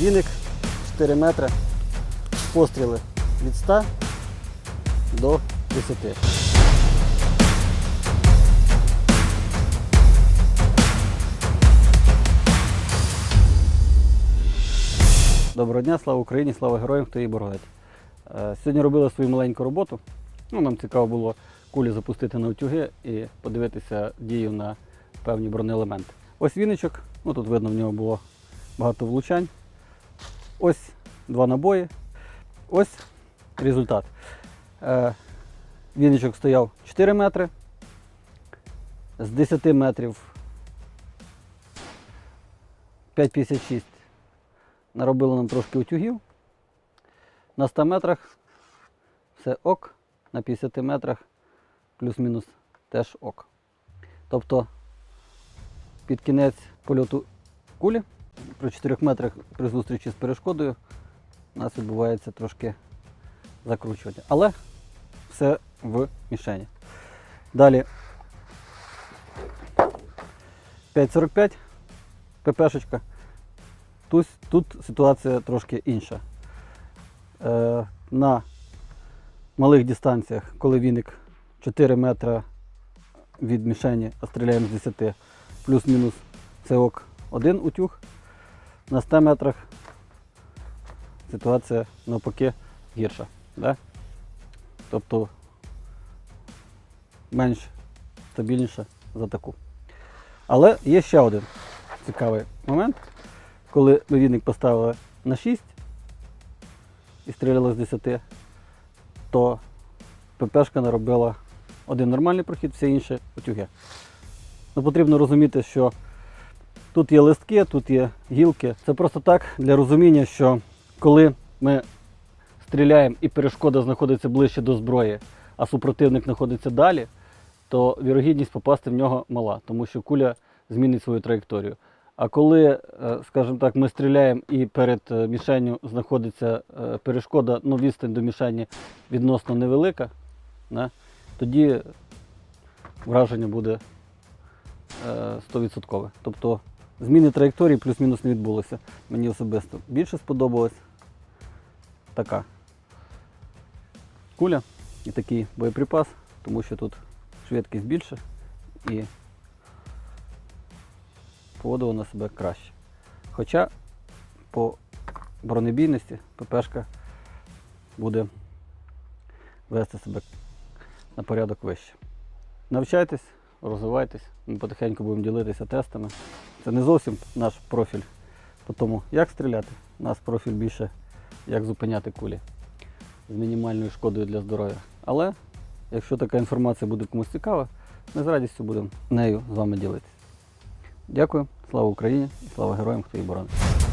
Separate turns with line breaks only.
Віник 4 метри. Постріли від 100 до 10. Доброго дня, слава Україні, слава героям, хто її боронить. Е, Сьогодні робили свою маленьку роботу. Ну, нам цікаво було кулі запустити на утюги і подивитися дію на певні бронеелементи. Ось віничок, ну тут видно, в нього було багато влучань. Ось два набої. Ось результат. Е, Віничок стояв 4 метри. З 10 метрів 5,56 наробило нам трошки утюгів. На 100 метрах все ок, на 50 метрах плюс-мінус теж ок. Тобто під кінець польоту кулі при 4 метрах при зустрічі з перешкодою у нас відбувається трошки закручування. Але все в мішені. Далі 5,45 ППшечка. Тут, тут ситуація трошки інша. Е, на малих дистанціях, коли віник 4 метри від мішені, а стріляємо з 10, плюс-мінус це ок один утюг. На 100 метрах ситуація навпаки гірша. Да? Тобто менш стабільніша за таку. Але є ще один цікавий момент. Коли ми віник поставили на 6 і стріляли з 10, то ППшка наробила один нормальний прохід, все інше утюги. Ну, потрібно розуміти, що тут є листки, тут є гілки. Це просто так для розуміння, що коли ми стріляємо і перешкода знаходиться ближче до зброї, а супротивник знаходиться далі, то вірогідність попасти в нього мала, тому що куля змінить свою траєкторію. А коли, е, скажімо так, ми стріляємо і перед е, мішенню знаходиться е, перешкода, ну відстань до мішені відносно невелика, да, тоді враження буде е, 100%. Тобто зміни траєкторії плюс-мінус не відбулося. Мені особисто більше сподобалась така куля і такий боєприпас, тому що тут швидкість більше і поводила на себе краще. Хоча по бронебійності ППшка буде вести себе на порядок вище. Навчайтесь, розвивайтесь, ми потихеньку будемо ділитися тестами. Це не зовсім наш профіль по тому, як стріляти. У нас профіль більше як зупиняти кулі з мінімальною шкодою для здоров'я. Але якщо така інформація буде комусь цікава, ми з радістю будемо нею з вами ділитися. Дякую, слава Україні і слава героям, хто її боронить.